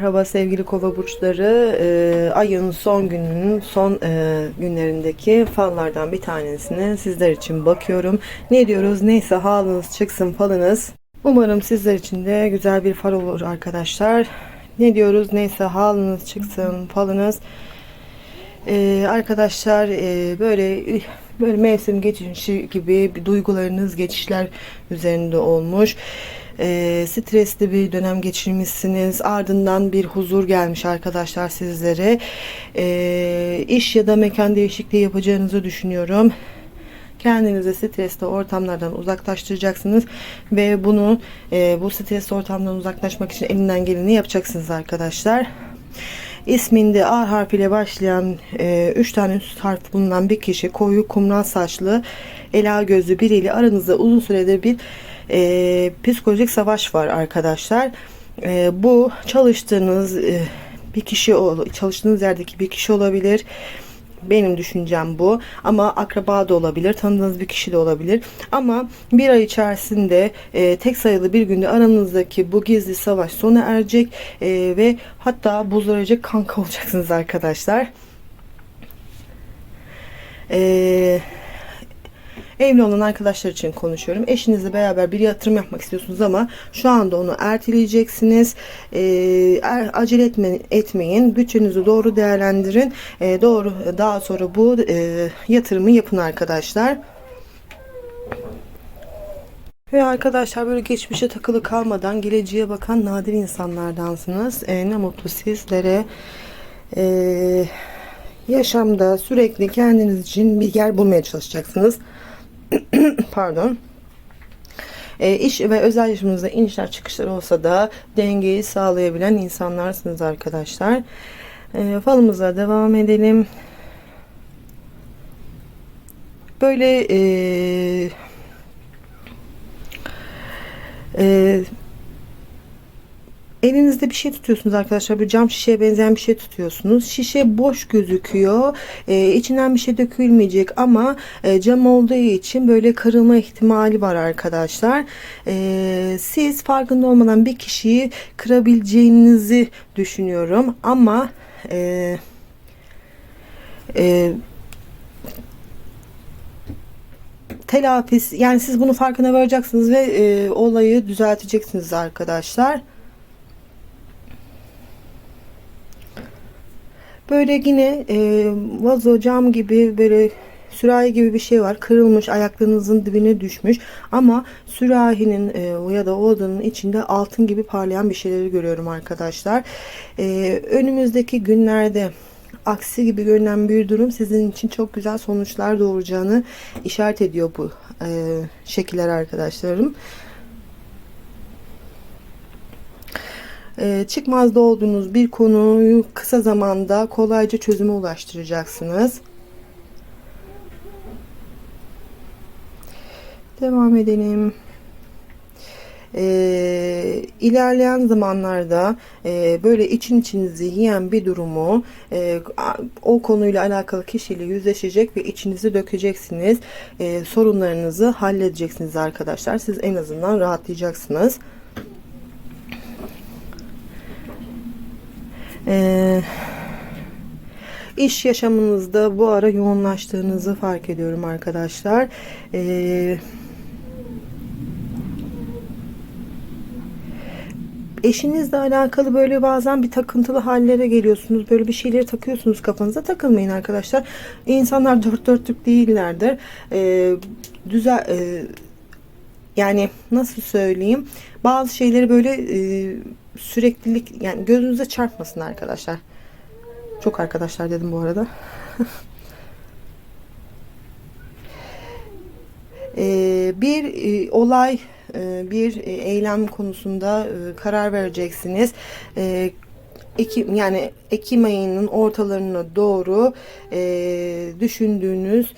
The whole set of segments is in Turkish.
Merhaba sevgili kova burçları. Ee, ayın son gününün son e, günlerindeki fallardan bir tanesini sizler için bakıyorum. Ne diyoruz? Neyse halınız çıksın falınız. Umarım sizler için de güzel bir fal olur arkadaşlar. Ne diyoruz? Neyse halınız çıksın falınız. Ee, arkadaşlar e, böyle böyle mevsim geçişi gibi duygularınız geçişler üzerinde olmuş. Ee, stresli bir dönem geçirmişsiniz. Ardından bir huzur gelmiş arkadaşlar sizlere. Ee, iş ya da mekan değişikliği yapacağınızı düşünüyorum. Kendinizi stresli ortamlardan uzaklaştıracaksınız ve bunu e, bu stresli ortamdan uzaklaşmak için elinden geleni yapacaksınız arkadaşlar. İsminde A harfiyle başlayan 3 tane üst harf bulunan bir kişi koyu kumral saçlı ela gözlü biriyle aranızda uzun süredir bir e, psikolojik savaş var arkadaşlar. E, bu çalıştığınız e, bir kişi çalıştığınız yerdeki bir kişi olabilir. Benim düşüncem bu. Ama akraba da olabilir, tanıdığınız bir kişi de olabilir. Ama bir ay içerisinde e, tek sayılı bir günde aranızdaki bu gizli savaş sona erecek e, ve hatta buzlar erecek kanka olacaksınız arkadaşlar. Eee Evli olan arkadaşlar için konuşuyorum. Eşinizle beraber bir yatırım yapmak istiyorsunuz ama şu anda onu erteleyeceksiniz. Er- acele etme, etmeyin. Bütçenizi doğru değerlendirin. Ee, doğru daha sonra bu e, yatırımı yapın arkadaşlar. Ve arkadaşlar böyle geçmişe takılı kalmadan geleceğe bakan nadir insanlardansınız. Ee, ne mutlu sizlere. Ee, yaşamda sürekli kendiniz için bir yer bulmaya çalışacaksınız. Pardon. E, iş ve özel yaşamınızda inişler çıkışlar olsa da dengeyi sağlayabilen insanlarsınız arkadaşlar. E, falımıza devam edelim. Böyle e, e, Elinizde bir şey tutuyorsunuz arkadaşlar. Bir cam şişeye benzeyen bir şey tutuyorsunuz. Şişe boş gözüküyor. Ee, içinden bir şey dökülmeyecek ama e, cam olduğu için böyle kırılma ihtimali var arkadaşlar. Ee, siz farkında olmadan bir kişiyi kırabileceğinizi düşünüyorum. Ama e, e, telafisi yani siz bunu farkına varacaksınız ve e, olayı düzelteceksiniz arkadaşlar. Böyle yine e, vazo cam gibi böyle sürahi gibi bir şey var. Kırılmış ayaklarınızın dibine düşmüş. Ama sürahinin e, ya da odanın içinde altın gibi parlayan bir şeyleri görüyorum arkadaşlar. E, önümüzdeki günlerde aksi gibi görünen bir durum sizin için çok güzel sonuçlar doğuracağını işaret ediyor bu e, şekiller arkadaşlarım. Ee, çıkmazda olduğunuz bir konuyu kısa zamanda kolayca çözüme ulaştıracaksınız. Devam edelim. Ee, ilerleyen zamanlarda e, böyle için içinizi yiyen bir durumu e, o konuyla alakalı kişiyle yüzleşecek ve içinizi dökeceksiniz. E, sorunlarınızı halledeceksiniz arkadaşlar. Siz en azından rahatlayacaksınız. Ee, iş yaşamınızda bu ara yoğunlaştığınızı fark ediyorum arkadaşlar. Ee, eşinizle alakalı böyle bazen bir takıntılı hallere geliyorsunuz. Böyle bir şeyleri takıyorsunuz kafanıza. Takılmayın arkadaşlar. İnsanlar dört dörtlük değillerdir. Ee, düzel e, yani nasıl söyleyeyim? Bazı şeyleri böyle e, süreklilik yani gözünüze çarpmasın arkadaşlar. Çok arkadaşlar dedim bu arada. Ee, bir e, olay, e, bir e, eylem konusunda karar vereceksiniz. Ekim, yani Ekim ayının ortalarına doğru düşündüğünüz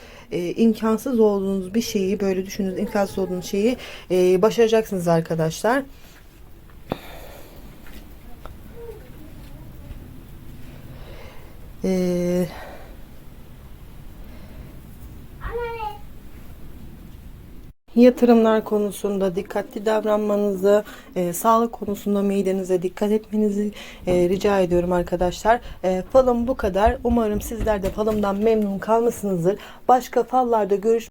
imkansız olduğunuz bir şeyi böyle düşündüğünüz imkansız olduğunuz şeyi başaracaksınız arkadaşlar. Ee, Yatırımlar konusunda dikkatli davranmanızı, e, sağlık konusunda midenize dikkat etmenizi e, rica ediyorum arkadaşlar. E, falım bu kadar. Umarım sizler de falımdan memnun kalmışsınızdır. Başka fallarda görüş